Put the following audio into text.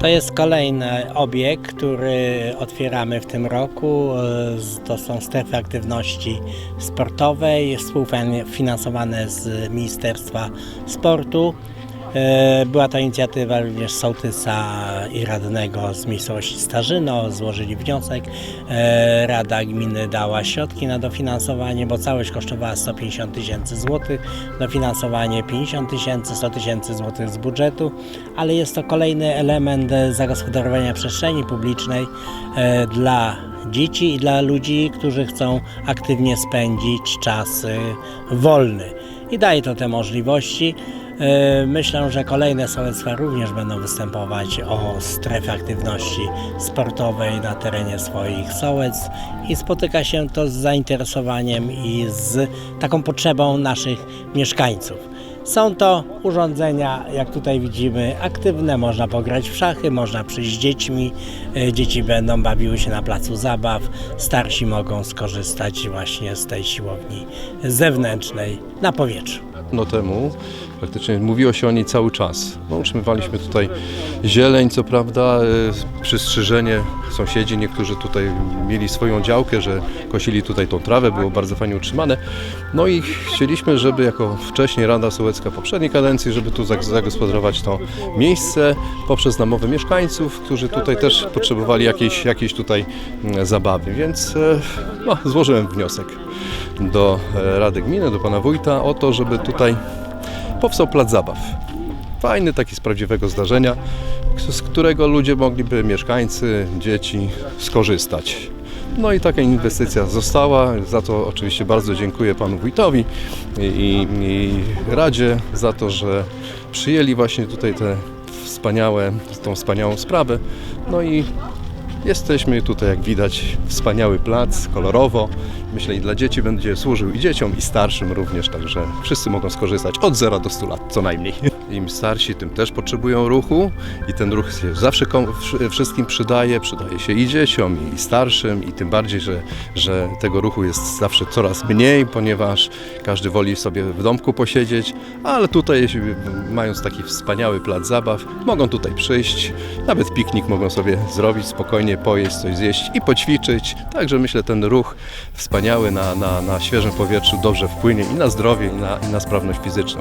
To jest kolejny obiekt, który otwieramy w tym roku. To są strefy aktywności sportowej, współfinansowane z Ministerstwa Sportu. E, Była to inicjatywa również sołtysa i radnego z miejscowości Starzyno. Złożyli wniosek. E, Rada gminy dała środki na dofinansowanie, bo całość kosztowała 150 tysięcy złotych. Dofinansowanie 50 tysięcy, 100 tysięcy złotych z budżetu, ale jest to kolejny element zagospodarowania przestrzeni publicznej e, dla dzieci i dla ludzi, którzy chcą aktywnie spędzić czas wolny. I daje to te możliwości. E, Myślę, że kolejne sołectwa również będą występować o strefę aktywności sportowej na terenie swoich sołectw i spotyka się to z zainteresowaniem i z taką potrzebą naszych mieszkańców. Są to urządzenia, jak tutaj widzimy, aktywne. Można pograć w szachy, można przyjść z dziećmi. E, Dzieci będą bawiły się na placu zabaw. Starsi mogą skorzystać właśnie z tej siłowni zewnętrznej na powietrzu. dawno temu, praktycznie mówiło się o niej cały czas. No, utrzymywaliśmy tutaj zieleń, co prawda, e, przystrzyżenie, sąsiedzi niektórzy tutaj mieli swoją działkę, że kosili tutaj tą trawę, było bardzo fajnie utrzymane. No i chcieliśmy, żeby jako wcześniej Rada Sołecka poprzedniej kadencji, żeby tu zag- zagospodarować to miejsce poprzez namowę mieszkańców, którzy tutaj też potrzebowali jakiejś, jakiejś tutaj mm, zabawy, więc e, no, złożyłem wniosek do e, Rady Gminy, do pana wójta o to, żeby tutaj powstał plac zabaw. Fajny taki z prawdziwego zdarzenia, z którego ludzie mogliby, mieszkańcy, dzieci skorzystać. No i taka inwestycja została, za to oczywiście bardzo dziękuję panu wójtowi i, i, Radzie za to, że przyjęli właśnie tutaj te wspaniałe, tą wspaniałą sprawę. No i Jesteśmy tutaj, jak widać, wspaniały plac, kolorowo. Myślę, i dla dzieci będzie służył i dzieciom, i starszym również, także wszyscy mogą skorzystać od 0 do 100 lat co najmniej. Im starsi, tym też potrzebują ruchu i ten ruch się zawsze wszystkim przydaje, przydaje się i dzieciom, i starszym, i tym bardziej, że, że tego ruchu jest zawsze coraz mniej, ponieważ każdy woli sobie w domku posiedzieć, ale tutaj, mając taki wspaniały plac zabaw, mogą tutaj przyjść, nawet piknik mogą sobie zrobić, spokojnie pojeść, coś zjeść i poćwiczyć. Także myślę, ten ruch wspaniały na, na, na świeżym powietrzu dobrze wpłynie i na zdrowie, i na, i na sprawność fizyczną.